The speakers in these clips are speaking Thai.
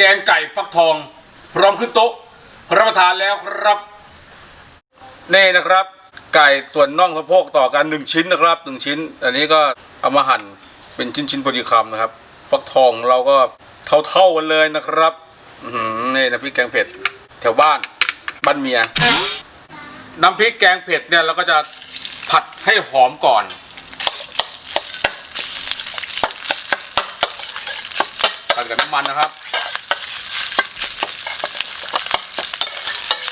แกงไก่ฟักทอง พร้อมขึ้นโต๊ะรับประทานแล้วครับนี่นะครับ ไก่ส่วนน่องสะโพกต่อกันหนึ่งชิ้นนะครับหนึ่งชิ้น อันนี้ก็เอามาหั่นเป็นชิ้นๆพอดีคำนะครับ ฟักทองเราก็เท่าๆกันเลยนะครับนี่น้ำพริกแกงเผ็ดแถวบ้านบ้านเมีย น้ำพริกแกงเผ็ดเนี่ยเราก็จะผัดให้หอมก่อน ผัดกับน้ำมันนะครับ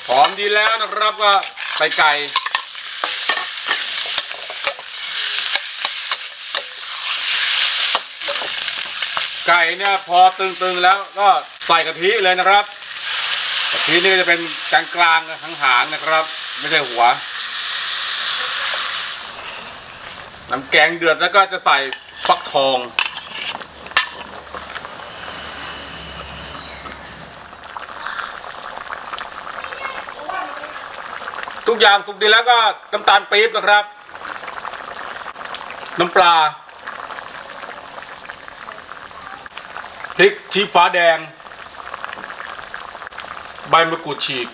หอมดีแล้วนะครับก็ใส่ไก่ไก่เนี่ยพอตึงๆแล้วก็ใส่กะทิเลยนะครับกะทินี่ก็จะเป็นกลางๆหางๆนะครับ ไม่ใช่หัวน้ำแกงเดือดแล้วก็จะใส่ฟักทอง ทุกอย่างสุกดีแล้วก็น้ำตาลปี๊บนะครับ น้ำปลาพริกชี้ฟ้าแดง ใบมะกรูดฉีก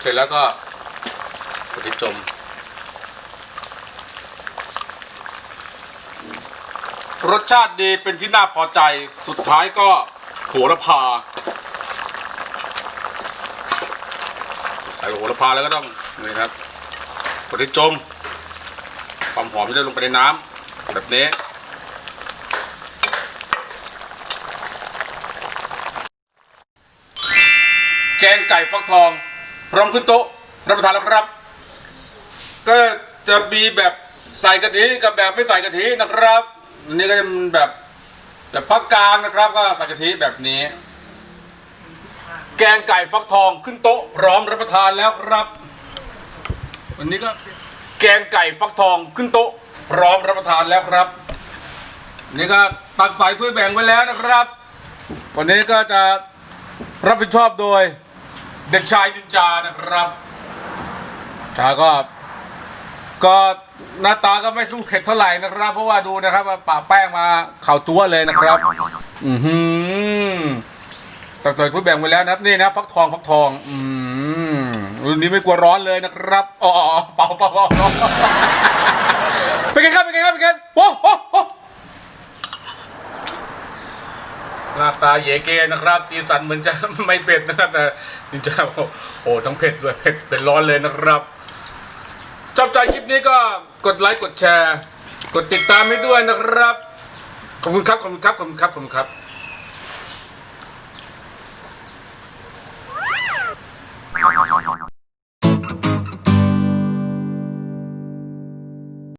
เสร็จแล้วก็กระเทียมจมรสชาติดีเป็นที่น่าพอใจสุดท้ายก็โหระพาใส่โหระพาแล้วก็ต้องนี่ครับกระเทียมจมความหอมจะได้ลงไปในน้ำแบบนี้แกงไก่ฟักทอง พร้อมขึ้นโต๊ะรับประทานแล้วครับ ก็จะมีแบบใส่กะทิกับแบบไม่ใส่กะทินะครับอันนี้ก็จะเป็นแบบแบบภาคกลางนะครับ ก็ใส่กะทิแบบนี้ กงไก่ฟักทองขึ้นโต๊ะพร้อมรับประทานแล้วครับ วันนี้ก็แกงไก่ฟักทองขึ้นโต๊ะพร้อมรับประทานแล้วครับ นี่ก็ตักใส่ถ้วยแบ่งไว้แล้วนะครับ วันนี้ก็จะรับผิดชอบโดยเด็กชายนินจานะครับชาก็ก็หน้าตาก็ไม่สู้เผ็ดเท่าไหร่นะครับ เพราะว่าดูนะครับว่าป่าแป้งมาข่าวจั๊วเลยนะครับ อือหือ ตักเตยทุกแบ่งไปแล้วนะครับนี่นะฟักทองฟักทอง อืมรุ่นนี้ไม่กลัวร้อนเลยนะครับอ๋อเป่าเป่าเป่าเป่าเป็นไงครับเป็นไงครับเป็นไงโอ้โหโอ้หน้าตาเยเกนะครับสีสันเหมือนจะไม่เผ็ดนะครับแต่จริงๆโอ้โหทั้งเผ็ดด้วยเผ็ดเป็นร้อนเลยนะครับชอบใจคลิปนี้ก็กดไลค์กดแชร์ กดติดตามให้ด้วยนะครับขอบคุณครับขอบคุณครับขอบคุณครับขอบคุณครับ